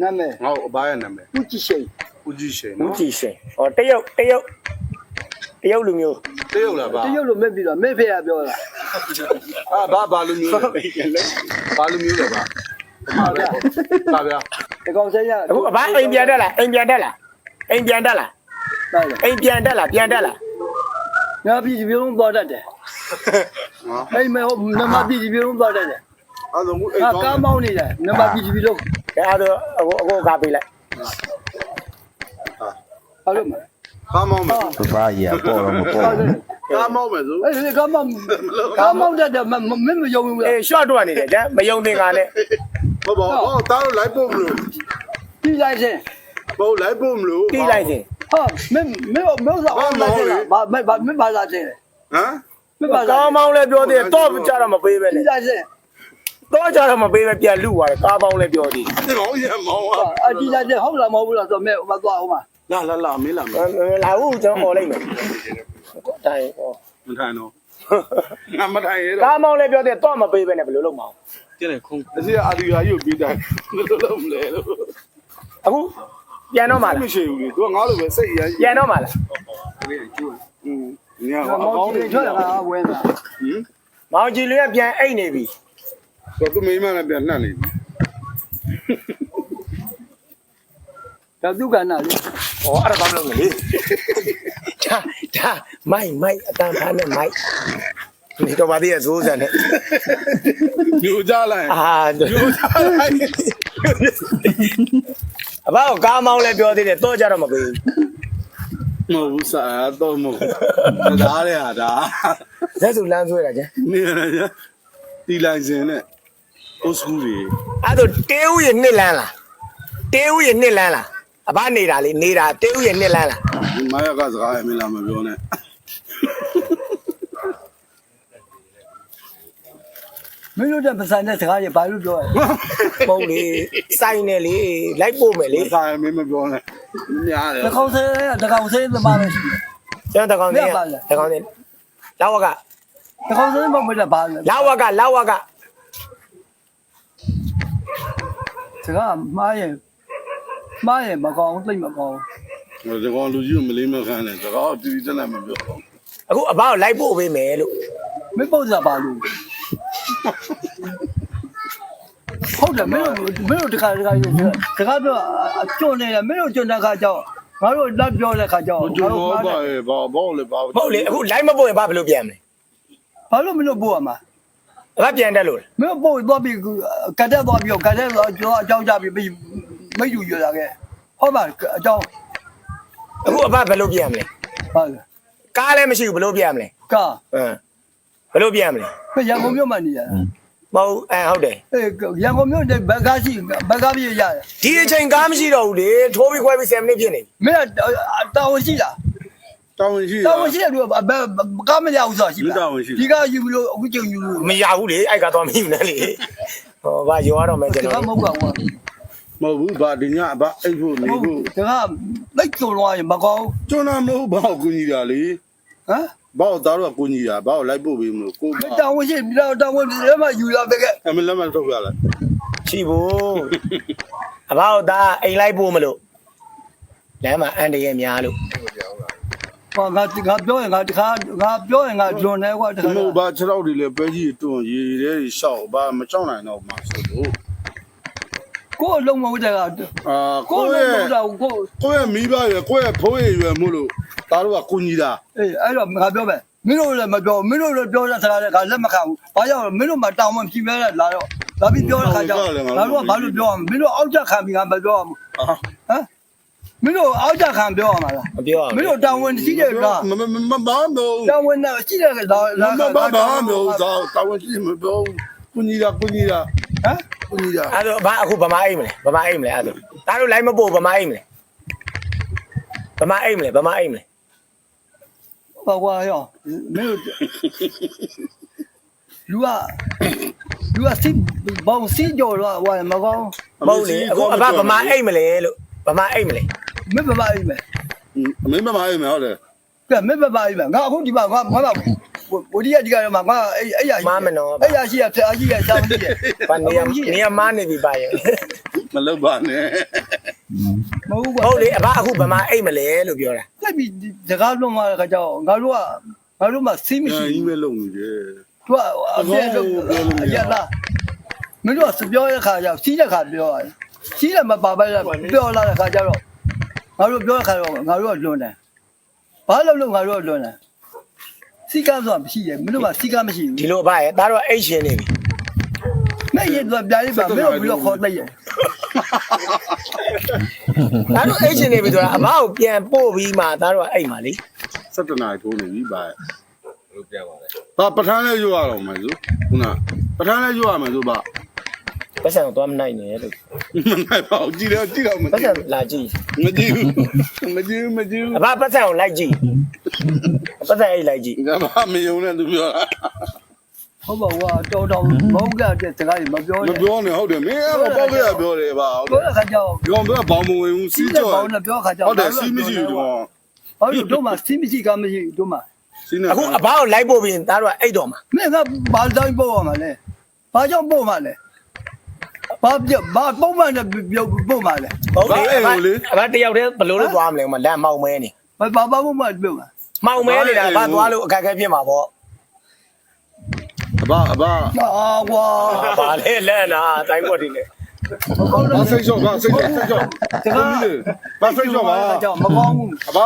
နာမည်ငါ့ကိုအဘရဲ့နာမည်ဦးကြည်ရှိန်ဦးကြီးရှင်ဘူးနော်ကြည့်ရှင်ဟောတရုတ်တရုတ်တရုတ်လူမျိုးတရုတ်လားဗျတရုတ်လိုမဲ့ပြီးတော့မဲ့ဖေရပြောတာအာဘာဘာလူမျိုးလဲဘာလူမျိုးလဲဗျဘာဗျာဘာဗျာဒီကောင်ဆက်ရအခုအဘအိမ်ပြန်တက်လားအိမ်ပြန်တက်လားအိမ်ပြန်တက်လားဟုတ်တယ်အိမ်ပြန်တက်လားပြန်တက်လားငါပြည်ဒီပြုံးသွားတတ်တယ်နော်အဲ့မဲ့ဟိုနမပြည်ဒီပြုံးသွားတတ်တယ်အဲ့တော့အဲ့ငါတော့ကားမောင်းနေတယ်နမပြည်ဒီပြုံးကဲ အဲ့ဒါအခုအခုကားပေးလိုက်ဟုတ်လို့မကားမောင်းမယ်ပပကြီးကပေါ်တော့မပေါ်ဟုတ်တယ်ကားမောင်းမယ်ဆိုအဲ့ဒီကားမောင်းကားမောင်းတတ်တယ်မမမယုံဘူးလားအေး short တော့နေတယ်ကျန်မယုံသင်္ကာနဲ့ဘောဘောဟောတားလို့လိုက်ပို့မလို့ပြီးလိုက်စင်ဘောလိုက်ပို့မလို့တီးလိုက်စဉ်ဟာမင်းမင်းမင်းတော့အောင်လာတယ်ဘာမဘာမဘာလာတယ်ဟမ်မဘာလာကားမောင်းလဲပြောသေးတယ်တော့ကြတော့မပေးပဲနဲ့ပြီးလိုက်စင် တော့ကြတော့မပေးပဲပြန်လူသွားတယ်ကားပေါင်းလဲပြောသေး ဒီမောင်းရမောင်းဟာ အဒီလိုက်တဲ့ဟုတ်လားမဟုတ်ဘူးလားဆိုတော့မဲမသွားအောင်ပါ လာလာလာမင်းလာမ တယ်လာဦးကျွန်တော်អော်လိုက်မယ်တိုင်းဟော မထိုင်တော့ငါမထိုင်ရ ကား တော့ မောင်းလဲပြောသေးတယ်တော့မပေးပဲနဲ့ဘယ်လိုလုပ်မအောင် ကျင်းခုံအစီအာဒီယာယူပြီးတိုင်းလို့လုံးလဲလို့ အခုပြန်တော့မှလား မရှိဘူးလေသူကငါလိုပဲစိတ်ရ ပြန်တော့မှလား อืมညော မော အကောင်း င်း တွေ ကြီးထွက်လာဝဲလာ ဟင် မောင်ကြီးလေးကပြန်အိတ်နေပြီ တော့သူမိမလည်းပြန်နှံ့နေပြီဒါသူကနာလေ။ဩအဲ့ဒါကောင်းလို့မလေး။ဒါဒါမိုက်မိုက်အတန်ဖားနဲ့မိုက်။ဒီတော့ပါသေးရဲ့ဇိုးစံနဲ့ညိုကြလိုက်။အာညိုကြလိုက်အဘောက်ကားမောင်းလဲပြောသေးတယ်တော့ကြတော့မပေးဘူးမဟုတ်ဘူးစာတော့မဟုတ်ဒါရဟာဒါ။လက်စုလမ်းဆွဲတာကျန်နေရရတီလိုက်စင်နဲ့ အိုစကူတွေ။အဲ့ဒါတေးဦးရဲ့နှစ်လန်းလား။တေးဦးရဲ့နှစ်လန်းလား။အဘနေတာလေနေတာတေးဦးရဲ့နှစ်လန်းလားဒီမရကစကားအမလာမပြောနဲ့မင်းတို့တဲ့ပစံတဲ့စကားကြီးဘာလို့ပြောရလဲ။ပုံလေစိုင်းနေလေလိုက်ပို့မယ်လေလေစာမင်းမပြောနဲ့များတယ်တကောင်ဆဲတကောင်ဆဲသမားပဲရှိတယ်။ကျွန်တော်တကောင်နေတကောင်နေလာဝကတကောင်ဆဲမဟုတ်ဘူးလားဘာလဲလာဝကလာဝက စကားမှားရင်မှားရင်မကောင်းသိမကောင်းဒီကောင်လူကြီးကိုမလေးမခံနဲ့စကားပြပြတက်နေမပြောအခုအဘောက်လိုက်ပို့ပေးမယ်လို့မင်းပုံစံဘာလို့ဟုတ်တယ်မင်းတို့မင်းတို့တခါတခါယူတခါပြောအကျွန်းနေတယ်မင်းတို့ကျွန်းတဲ့ခါကျတော့ငါတို့လက်ပြောတဲ့ခါကျတော့ဘူးကျွန်တော်ပါရဲ့ဘာဘောလေဘာဟုတ်လေအခုလိုက်မပို့ရင်ဘာဘယ်လိုပြန်မလဲဘာလို့မင်းတို့ပို့ရမှာ အဘပြန်တက်လို့လားမင်းတို့ပို့သွားပြီးကတ်တက်သွားပြီးကတ်တက်သွားကျောင်းအကြောင်းကြပြီးမယူရတာကဲဟုတ်ပါအကြောင်းအခုအဘဘယ်လိုပြန်မလဲဟုတ်ကားလည်းမရှိဘူးဘယ်လိုပြန်မလဲကာဟမ်ဘယ်လိုပြန်မလဲရန်ကုန်မြို့မှာနေရတာမဟုတ်အဲဟုတ်တယ်အေးရန်ကုန်မြို့တဲ့ဘက်ကားရှိဘက်ကားပြေးရတယ်ဒီအချိန်ကားမရှိတော့ဘူးလေထိုးပြီးခွဲပြီး7မိနစ်ဖြစ်နေပြီမင်းတာဝန်ရှိလား တောင်းရှိတာဝန်ရှိတယ်လို့ဘယ်ကားမရဘူးဆိုတာရှိလားဒီကားယူလို့အခုကျုံယူလို့မရဘူးလေအိုက်ကတော့မယူနဲ့လေဟောဘာရောရတော့မယ်ကျွန်ဒီကားတော်မဟုတ်ပါဘူးမဟုတ်ဘူးဘာဒီညဘာအိတ်ဖို့နေဖို့ဒီကားလိုက်ကျုံလို့ရင်မကောင်းကျွန်တော်မဟုတ်ဘာကိုကြီးတာလေဟမ်ဘာသားတော့ကိုကြီးတာဘာလိုက်ဖို့ပြီးမလို့ကိုတာဝန်ရှိပြီးတော့တာဝန်လည်းမယူရပဲကဲအမလက်မထုတ်ရလားရှိဘူးအဘောက်သားအိမ်လိုက်ပို့မလို့လမ်းမှာအန်တရဲ့များလို့ ဟောငါငါပြောရင်ငါတခါငါပြောရင်ငါဂျွန်နေကွာတဒီခါမို့ဘာ6ရောက်တွေလဲပဲကြီးတွန်းရေတွေရှောက်ဘာမကြောက်နိုင်တော့မှဆိုလို့ကိုယ်လုံးမဟုတ်တဲ့ကအာကိုကိုယ်ယ့်လုံးမရဲ့ဟုတ်တာကိုကိုယ့်ရဲ့မိဘရယ်ကိုယ့်ရဲ့ဖိုးရယ်ရွယ်မို့လို့သားတို့ကကိုကြီးတာအေးအဲ့တော့ငါပြောမယ်မင်းတို့လည်းမပြောမင်းတို့လည်းပြောတဲ့စကားလည်းကလက်မခံဘူးဘာကြောင့်မင်းတို့မှတောင်းမှဖြီးမဲလာတော့ဒါပြီးပြောတဲ့ခါကျငါတို့ကဘာလို့ပြောရမလဲမင်းတို့အောက်ချက်ခံပြီးငါမပြောရဘူးအာဟ မ်မင်းတို့အောက်ချက်ခံပြောရမှာလားမပြောအောင်မင်းတို့တောင်းဝန်ရှိတဲ့လားမမမဘာမလို့တောင်းဝန်နဲ့ရှိတဲ့ကလာမဘာဘာမလို့သာတာဝန်ရှိမပြောကိုကြီးတာကိုကြီးတာဟမ်ကိုကြီးတာအဲ့တော့ဘာအခုဗမာအိမ်မလဲဗမာအိမ်မလဲအဲ့ဒါဒါတို့လိုက်မပို့ဗမာအိမ်မလဲဗမာအိမ်မလဲဗမာအိမ်မလဲဘာကွာရောမင်းတို့လူကလူကစစ်ဘောင်စစ်ကြော်တော့ဟိုမကောင်းမဟုတ်လေအခုအဘဗမာအိမ်မလဲလို့ဗမာအိမ်မလဲ မင်းဘာအိမ်မဲမင်းမမအိမ်မဟုတ်တယ်ကဲမင်းဘာအိမ်မဲငါအခုဒီမှာငါငါဘိုဒီရဒီကရမှာငါအဲ့အဲ့ရအဲ့ရရှိရဖျားရှိရစောင်းရှိရဘာနေရနေရမားနေပြီပါရဲ့မလုပ်ပါနဲ့မဟုတ်ကွာဟုတ်လေအဘအခုဗမာအိတ်မလဲလို့ပြောတာလက်ပြီးစကားလုံးမှာခါကြောငါတို့ကငါတို့မှစီးမရှိကြီးဘူးပဲလုံနေတယ်သူကအပြည့်တော့အရလားမင်းတို့ကပြောတဲ့ခါကျစီးတဲ့ခါပြောရတယ်စီးတယ်မပါပဲပြောလာတဲ့ခါကျတော့ ငါတို့ပြောတဲ့ခါတော့ငါတို့ကလွန်တယ်ဘာလို့လို့ငါတို့ကလွန်တယ်စီကားဆိုတာမရှိရဲ့မင်းတို့ကစီကားမရှိဒီဘူးလိုအဘရဲ့ဒါတော့အိတ်ရှင်နေပြီမဲ့ရတော့ပြားလေးပါမင်းတို့ပြီးတော့ခေါ်လိုက်ရဲ့ဒါတော့အိတ်ရှင်နေပြီဆိုတာအဘကိုပြန်ပို့ပြီးမှဒါတော့အိတ်မှာလေ17နာရီထိုးနေပြီဗျာလို့ပြောပါလေဘာပထမ်းလဲရွရတော့မယ်ဆိုခုနပထမ်းလဲရွရမယ်ဆိုဗျ ပတ်စံတော့မနိုင်နဲ့လို့မနိုင်ပါဘူးကြည့်တော့ကြည့်တော့မပတ်ကြစံည့်လာကြည့်မကြည့်ဘူးမကြည့်ဘူးမကြည့်ဘူးအဘပတ်စံကိုလိုက်ကြည့်ပတ်စံအိတ်လိုက်ကြည့်ဒါမှမယုံနဲ့သူပြောတာဟုတ်ပါဘူးတော်တော်မဟုတ်ကြတဲ့စကားကြီးမပြောမနဲ့ပြောနဲ့ဟုတ်တယ်မင်းကပေါက်ခဲ့ရပြောတယ်ဗျဟုတ်ပြောတယ်တဲ့ခါကျတော့ပြောပြောဘောင်မဝင်ဘူးစီးစီးတဲ့ကြော်ဘောင်းနဲ့ပြောခါကျဟုတ်တယ်စီးမရှိဘူးတော့ဘာလို့တို့မှစီးမရှိကမရှိတို့မှစီးနေအခုအဘကိုလိုက်ပို့ပြီးဒါတော့အိတ်တော်မှာမင်းကဘာတိုင်းပို့ရမှာလဲဘာကြောင့်ပို့မှာလဲ ဘာပြဘာပုံမှန်နဲ့ပြောပို့မှာလဲဟုတ်လေအဘအဘတယောက်တည်းဘယ်လိုလုပ်သွားမလဲဟိုမှာလမ်းမောက်မဲနေဘာဘာဘာပုံမှန်ပြောမှာမောက်မဲနေတာအဘသွားလို့အခက်အခဲဖြစ်မှာပေါ့အဘအဘအာကွာဘာလဲလန့်တာတိုင်းကွက်ဒီနဲ့ဘာစိတ်ချော့ဘာစိတ်ချော့စိတ်ချော့ဘာစိတ်ချော့ပါကြောင့်မကောင်းဘူးအဘ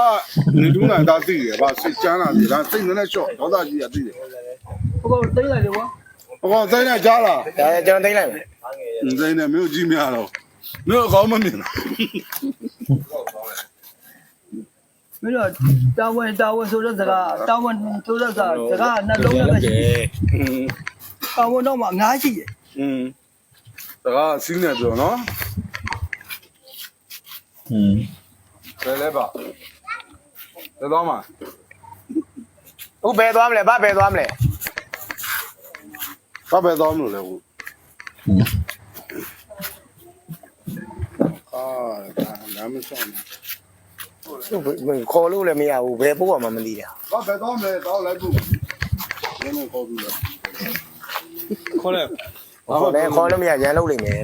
နေတူးနိုင်တာသိတယ်ဘာစိတ်ချမ်းသာတယ်ဒါစိတ်နဲ့ချော့ဒေါသကြီးရသိတယ်ဘကောတိတ်လိုက်တယ်ကွာအကောင်စိတ်နဲ့ကြားလာဒါကျွန်တော်သိလိုက်မယ် စိတ်နဲ့မြို့ကြီးများတော့မြို့ကောင်းမမြင် မင်းတို့တာဝန်တာဝန်ဆိုတဲ့စကားတာဝန်ဆိုတဲ့စကားစကားနှလုံးနဲ့ရှိတာဝန်တော့မှအများကြီးရဲ့ อืมဒါကစီးနေပြောနော် อืม ဘယ်လဲပါဘယ်တော့မှ အခုဘယ်သွားမလဲဘာဘယ်သွားမလဲ ဘာပဲတော့မလို့လဲဟုတ် အာဒါမဆောင်ဘူးခေါ်လို့လည်းမရဘူးဘယ်ပို့ရမှမသိတာဘာပဲတော့မလဲတော့လိုက်ဘူးနင်းနေခေါ်ပြီးတော့ခေါ်လဲခေါ်လည်းခေါ်လို့မရရန်လုပ်လိမ့်မယ်